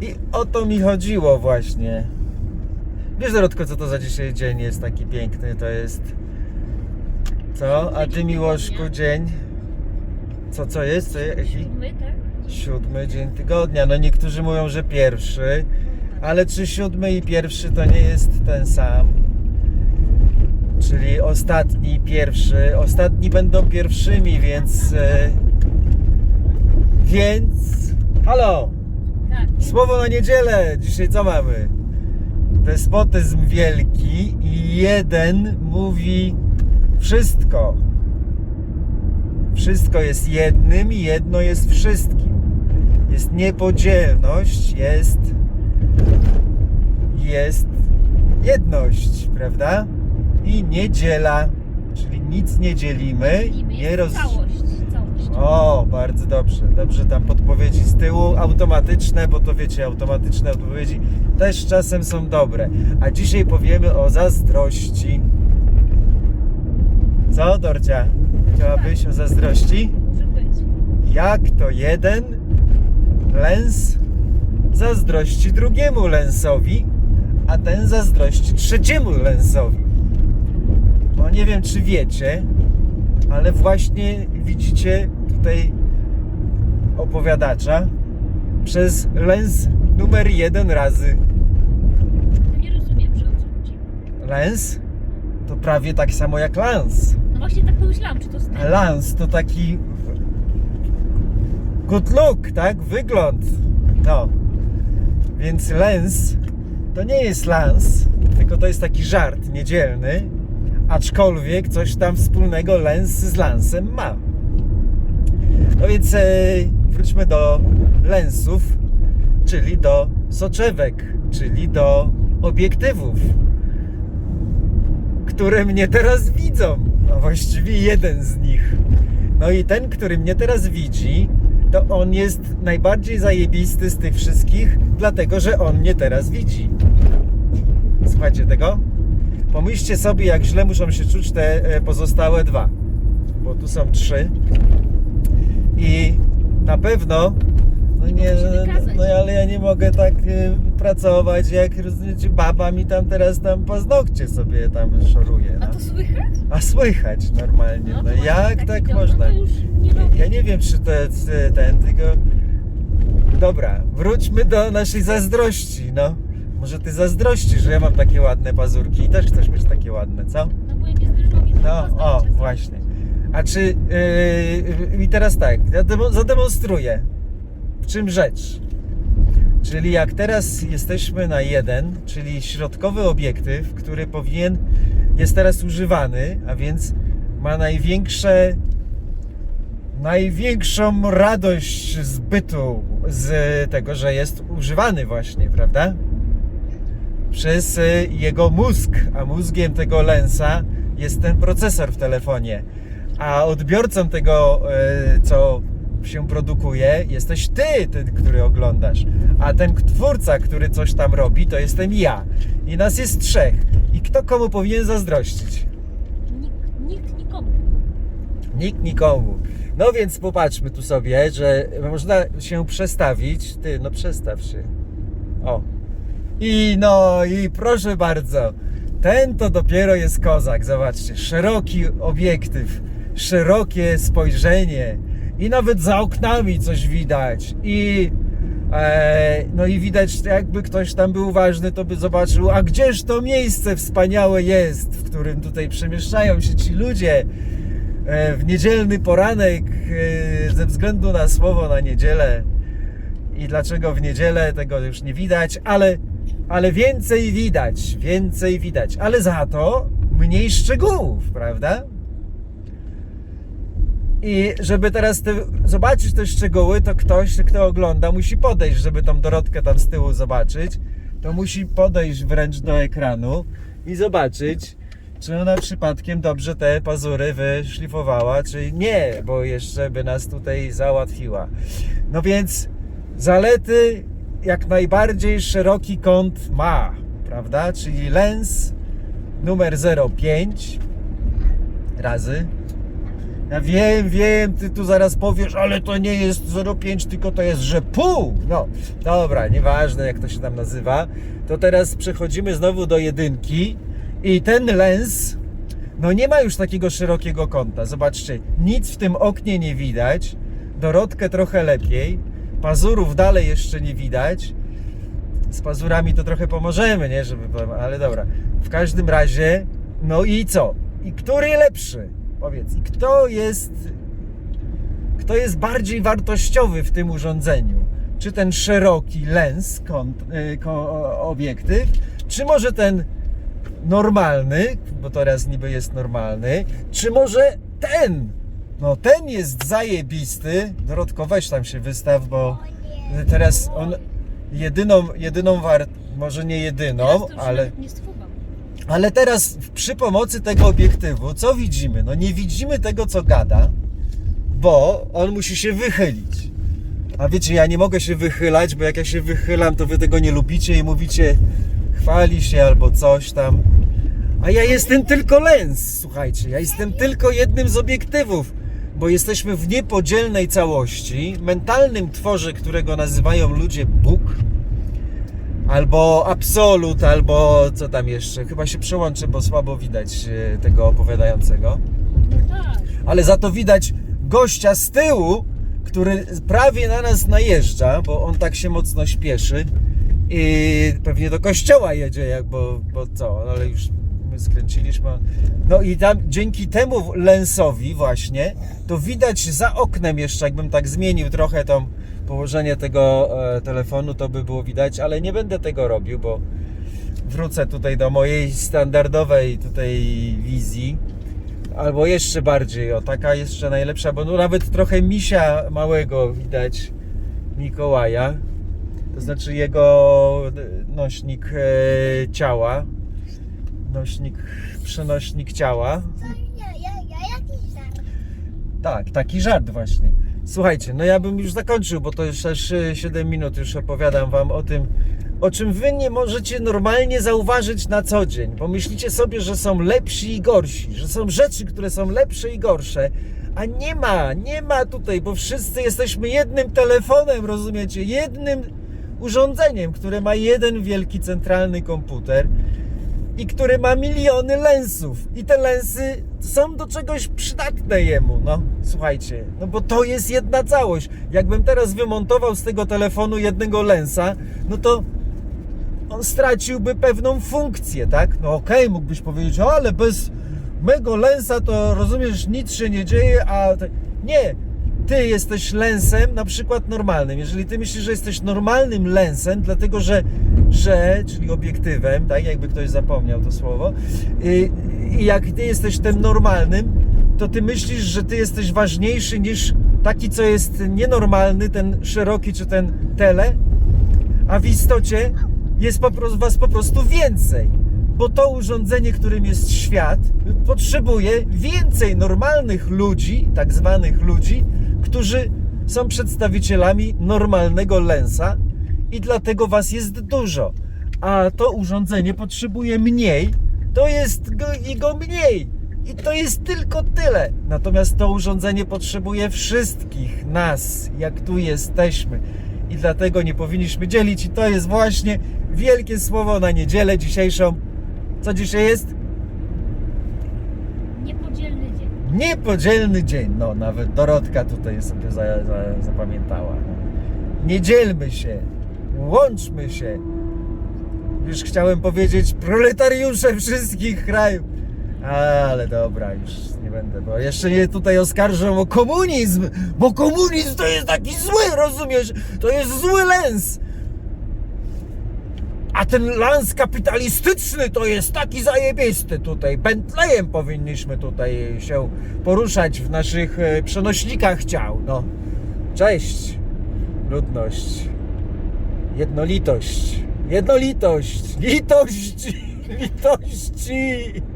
I o to mi chodziło właśnie. Wiesz, Dorotko, co to za dzisiaj dzień jest taki piękny? To jest... Co? A ty, Miłoszku, dzień? Co, co jest? Co, jaki? Siódmy, tak? Siódmy dzień tygodnia. No niektórzy mówią, że pierwszy, ale czy siódmy i pierwszy to nie jest ten sam? Czyli ostatni, i pierwszy. Ostatni będą pierwszymi, więc. E, więc. Halo! Słowo na niedzielę! Dzisiaj co mamy? Despotyzm wielki i jeden mówi wszystko. Wszystko jest jednym i jedno jest wszystkim. Jest niepodzielność, jest jest jedność, prawda? I niedziela, czyli nic nie dzielimy, nie roz... Całość. O, bardzo dobrze. Dobrze tam podpowiedzi z tyłu, automatyczne, bo to wiecie, automatyczne odpowiedzi też czasem są dobre. A dzisiaj powiemy o zazdrości. Co, Dorcia? Chciałabyś o zazdrości? Może być. Jak to jeden lens zazdrości drugiemu lensowi, a ten zazdrości trzeciemu lensowi? No nie wiem, czy wiecie, ale właśnie widzicie tutaj opowiadacza przez lens numer jeden razy. To nie rozumiem, że o co chodzi. Lens to prawie tak samo jak lans. No właśnie tak pomyślałam, czy to z A lans to taki good look, tak? Wygląd. No. Więc lens to nie jest lans, tylko to jest taki żart niedzielny, aczkolwiek coś tam wspólnego lens z lansem ma. No więc e, wróćmy do lensów, czyli do soczewek, czyli do obiektywów które mnie teraz widzą. A właściwie jeden z nich. No i ten, który mnie teraz widzi, to on jest najbardziej zajebisty z tych wszystkich, dlatego że on mnie teraz widzi. Słuchajcie tego? Pomyślcie sobie, jak źle muszą się czuć te e, pozostałe dwa. Bo tu są trzy. I na pewno. No Nie no ale ja nie mogę tak y, pracować, jak rozumiecie, baba mi tam teraz tam paznokcie sobie tam szoruje. A No. to słychać? A słychać normalnie. No, właśnie jak tak dom, można? No to już nie. Ja nie wiem, czy to jest y, ten, tylko. Dobra, wróćmy do naszej zazdrości, no. Może ty zazdrościsz, że ja mam takie ładne pazurki i też chcesz mieć takie ładne, co? No bo ja nie zderzyło mi No, o, właśnie. A czy. Yy, I teraz tak, zademonstruję. W czym rzecz? Czyli jak teraz jesteśmy na jeden, czyli środkowy obiektyw, który powinien, jest teraz używany, a więc ma największe, największą radość z bytu, z tego, że jest używany właśnie, prawda? Przez y, jego mózg, a mózgiem tego lensa jest ten procesor w telefonie. A odbiorcą tego, y, co się produkuje, jesteś ty, ty, który oglądasz. A ten twórca, który coś tam robi, to jestem ja. I nas jest trzech. I kto komu powinien zazdrościć? Nikt, nikt nikomu. Nikt nikomu. No więc popatrzmy tu sobie, że można się przestawić. Ty, no przestaw się. O. I no, i proszę bardzo. Ten to dopiero jest kozak. Zobaczcie, szeroki obiektyw, szerokie spojrzenie. I nawet za oknami coś widać. I e, no i widać, jakby ktoś tam był ważny, to by zobaczył, a gdzież to miejsce wspaniałe jest, w którym tutaj przemieszczają się ci ludzie e, w niedzielny poranek e, ze względu na słowo na niedzielę. I dlaczego w niedzielę tego już nie widać, ale, ale więcej widać, więcej widać, ale za to mniej szczegółów, prawda? I żeby teraz te, zobaczyć te szczegóły, to ktoś, kto ogląda, musi podejść, żeby tą Dorotkę tam z tyłu zobaczyć. To musi podejść wręcz do ekranu i zobaczyć, czy ona przypadkiem dobrze te pazury wyszlifowała, czy nie, bo jeszcze by nas tutaj załatwiła. No więc zalety jak najbardziej szeroki kąt ma, prawda? Czyli lens numer 05 razy Ja wiem, wiem, ty tu zaraz powiesz, ale to nie jest 0,5, tylko to jest, że pół. No, dobra, nieważne jak to się tam nazywa. To teraz przechodzimy znowu do jedynki i ten lens, no nie ma już takiego szerokiego kąta. Zobaczcie, nic w tym oknie nie widać. Dorotkę trochę lepiej. Pazurów dalej jeszcze nie widać. Z pazurami to trochę pomożemy, nie? Żeby, ale dobra. W każdym razie, no i co? I który lepszy? Powiedz, i kto jest kto jest bardziej wartościowy w tym urządzeniu? Czy ten szeroki lens, kąt, y, obiektyw, czy może ten normalny, bo teraz niby jest normalny, czy może ten? No ten jest zajebisty. Dorotko, weź tam się wystaw, bo teraz on jedyną, jedyną wart, może nie jedyną, ale... nie. Ale teraz przy pomocy tego obiektywu, co widzimy? No nie widzimy tego, co gada, bo on musi się wychylić. A wiecie, ja nie mogę się wychylać, bo jak ja się wychylam, to wy tego nie lubicie i mówicie, chwali się albo coś tam. A ja jestem tylko lens, słuchajcie, ja jestem tylko jednym z obiektywów, bo jesteśmy w niepodzielnej całości, mentalnym tworze, którego nazywają ludzie Bóg, albo absolut, albo co tam jeszcze. Chyba się przełączę, bo słabo widać e, tego opowiadającego. No tak. Ale za to widać gościa z tyłu, który prawie na nas najeżdża, bo on tak się mocno śpieszy i pewnie do kościoła jedzie, jak, bo, bo co, ale już skręciliśmy. No i tam dzięki temu lensowi właśnie, to widać za oknem jeszcze, jakbym tak zmienił trochę tą położenie tego e, telefonu, to by było widać, ale nie będę tego robił, bo wrócę tutaj do mojej standardowej tutaj wizji. Albo jeszcze bardziej, o taka jeszcze najlepsza, bo no nawet trochę misia małego widać Mikołaja. To znaczy jego nośnik e, ciała. Nośnik, przenośnik ciała. Tak, taki żart właśnie. Słuchajcie, no ja bym już zakończył, bo to już aż e, 7 minut już opowiadam wam o tym, o czym wy nie możecie normalnie zauważyć na co dzień. Pomyślicie sobie, że są lepsi i gorsi, że są rzeczy, które są lepsze i gorsze, a nie ma, nie ma tutaj, bo wszyscy jesteśmy jednym telefonem, rozumiecie? Jednym urządzeniem, które ma jeden wielki centralny komputer i który ma miliony lensów. I te lensy są do czegoś przydatne jemu, no. Słuchajcie, no bo to jest jedna całość. Jakbym teraz wymontował z tego telefonu jednego lensa, no to on straciłby pewną funkcję, tak? No okej, mógłbyś powiedzieć, ale bez mego lensa to rozumiesz, nic się nie dzieje, a... te- Nie, ty jesteś lensem na przykład normalnym. Jeżeli ty myślisz, że jesteś normalnym lensem, dlatego że, że czyli obiektywem, tak jakby ktoś zapomniał to słowo, i, i jak ty jesteś tym normalnym, to ty myślisz, że ty jesteś ważniejszy niż taki, co jest nienormalny, ten szeroki czy ten tele, a w istocie jest po prostu, was po prostu więcej. Bo to urządzenie, którym jest świat, potrzebuje więcej normalnych ludzi, tak zwanych ludzi, którzy są przedstawicielami normalnego lensa i dlatego was jest dużo. A to urządzenie potrzebuje mniej, to jest go, i go mniej. I to jest tylko tyle. Natomiast to urządzenie potrzebuje wszystkich nas, jak tu jesteśmy. I dlatego nie powinniśmy dzielić. I to jest właśnie wielkie słowo na niedzielę dzisiejszą. Co dzisiaj jest? Niepodzielny dzień. Niepodzielny dzień. No, nawet Dorotka tutaj sobie za, za, zapamiętała. Nie dzielmy się. Łączmy się. Już chciałem powiedzieć proletariusze wszystkich krajów. Ale dobra, już nie będę, bo jeszcze nie tutaj oskarżą o komunizm, bo komunizm to jest taki zły, rozumiesz? To jest zły lens. A ten lans kapitalistyczny to jest taki zajebisty tutaj. Bentleyem powinniśmy tutaj się poruszać w naszych e, przenośnikach ciał. No. Cześć, ludność. Jednolitość. Jednolitość. Litość. Litości.